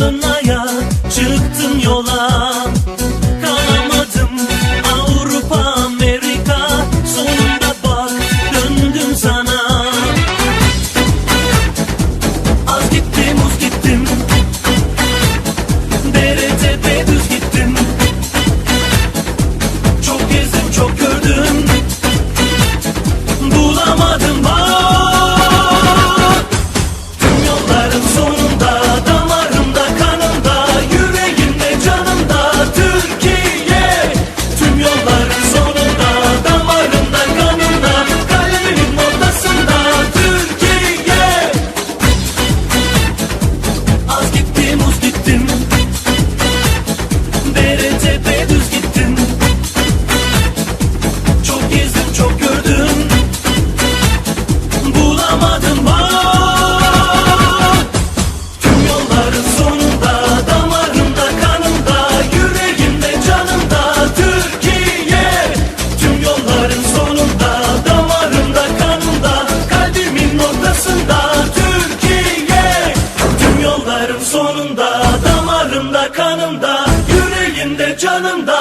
alınmaya çıktım yola sonunda Damarımda kanımda Yüreğimde canımda